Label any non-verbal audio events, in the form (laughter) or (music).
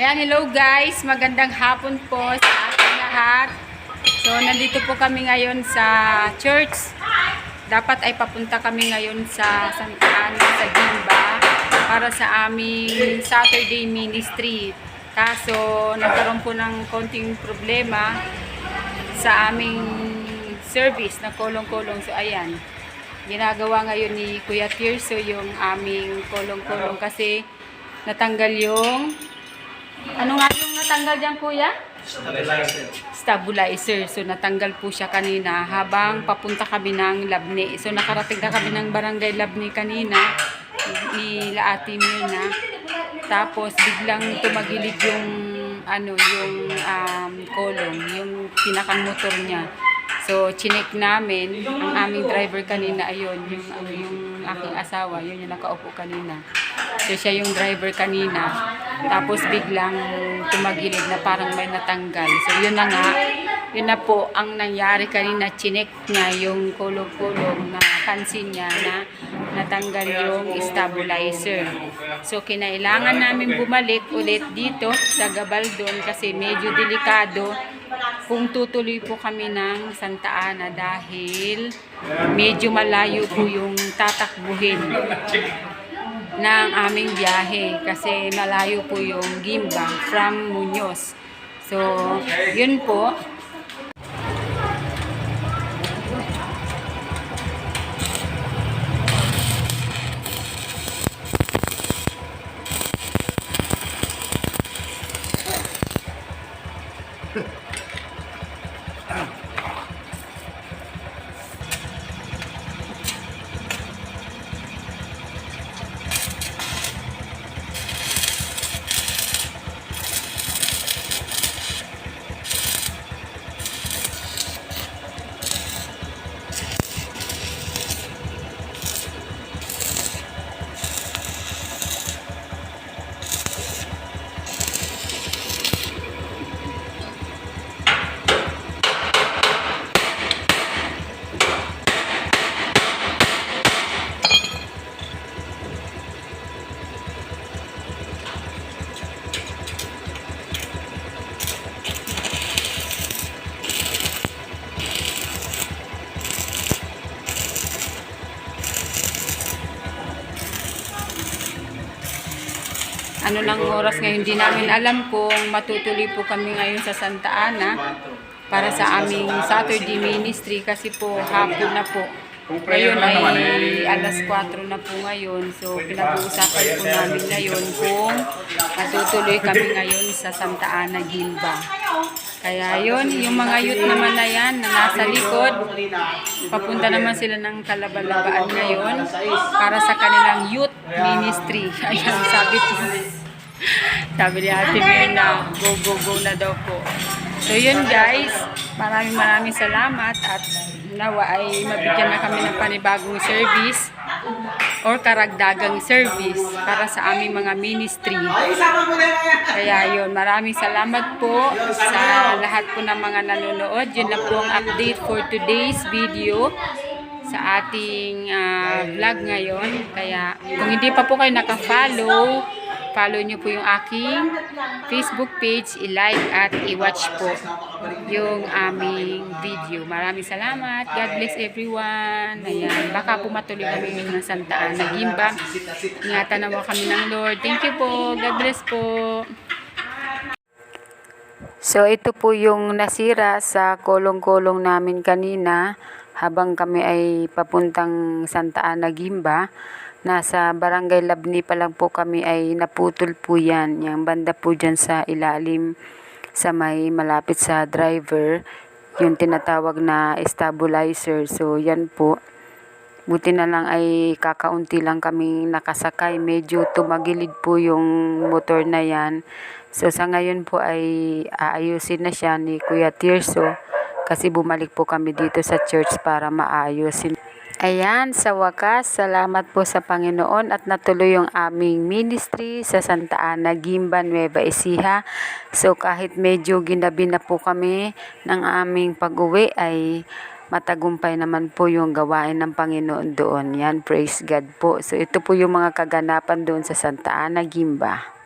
Ayan, hello guys. Magandang hapon po sa ating lahat. So, nandito po kami ngayon sa church. Dapat ay papunta kami ngayon sa Santa Ana, sa Gimba, para sa aming Saturday ministry. Kaso, nagkaroon po ng konting problema sa aming service na kolong-kolong. So, ayan. Ginagawa ngayon ni Kuya Tirso yung aming kolong-kolong kasi natanggal yung ano nga yung natanggal dyan, kuya? Stabilizer. So, natanggal po siya kanina habang papunta kami ng Labni. So, nakarating na kami ng barangay Labni kanina ni Laati Mirna. Tapos, biglang tumagilid yung ano, yung um, kolong, yung pinakang motor niya. So, chinek namin, ang aming driver kanina, ayun, yung, yung aking asawa, yun yung nakaupo kanina. So, siya yung driver kanina. Tapos, biglang tumagilid na parang may natanggal. So, yun na nga, yun na po ang nangyari kanina. Chinek niya yung kulong-kulong na pansin niya na natanggal yung stabilizer. So, kinailangan namin bumalik ulit dito sa Gabaldon kasi medyo delikado kung tutuloy po kami ng Santa Ana dahil medyo malayo po yung tatakbuhin ng aming biyahe kasi malayo po yung Gimba from Muñoz. So, yun po. Ano ng oras ngayon, hindi namin alam kung matutuloy po kami ngayon sa Santa Ana para sa aming Saturday ministry kasi po hapon na po. Ngayon ay alas 4 na po ngayon. So, pinag-uusapan po namin ngayon kung matutuloy kami ngayon sa Santa Ana, Gilba. Kaya yun, yung mga youth naman na yan na nasa likod, papunta naman sila ng kalabalabaan ngayon para sa kanilang youth ministry. (laughs) Ayan, sabi po. Sabi ni Ate Mirna, go, go, go na daw po. So yun guys, maraming maraming salamat at nawa ay mabigyan na kami ng panibagong service or karagdagang service para sa aming mga ministry. Kaya yun, maraming salamat po sa lahat po ng mga nanonood. Yun na po ang update for today's video sa ating ah, vlog ngayon. Kaya kung hindi pa po kayo naka-follow, follow nyo po yung aking Facebook page, i-like at i-watch po yung aming video. Maraming salamat. God bless everyone. Ayan. Baka po matuloy kami ng Santa Ana Gimba. Ingatan naman kami ng Lord. Thank you po. God bless po. So ito po yung nasira sa kolong-kolong namin kanina habang kami ay papuntang Santa Ana Gimba. Nasa Barangay Labni pa lang po kami ay naputol po yan. Yung banda po dyan sa ilalim sa may malapit sa driver. Yung tinatawag na stabilizer. So yan po. Buti na lang ay kakaunti lang kami nakasakay. Medyo tumagilid po yung motor na yan. So sa ngayon po ay aayusin na siya ni Kuya Tirso kasi bumalik po kami dito sa church para maayusin. Ayan, sa wakas, salamat po sa Panginoon at natuloy yung aming ministry sa Santa Ana, Gimba, Nueva Ecija. So kahit medyo ginabi na po kami ng aming pag-uwi ay matagumpay naman po yung gawain ng Panginoon doon. Yan, praise God po. So ito po yung mga kaganapan doon sa Santa Ana, Gimba.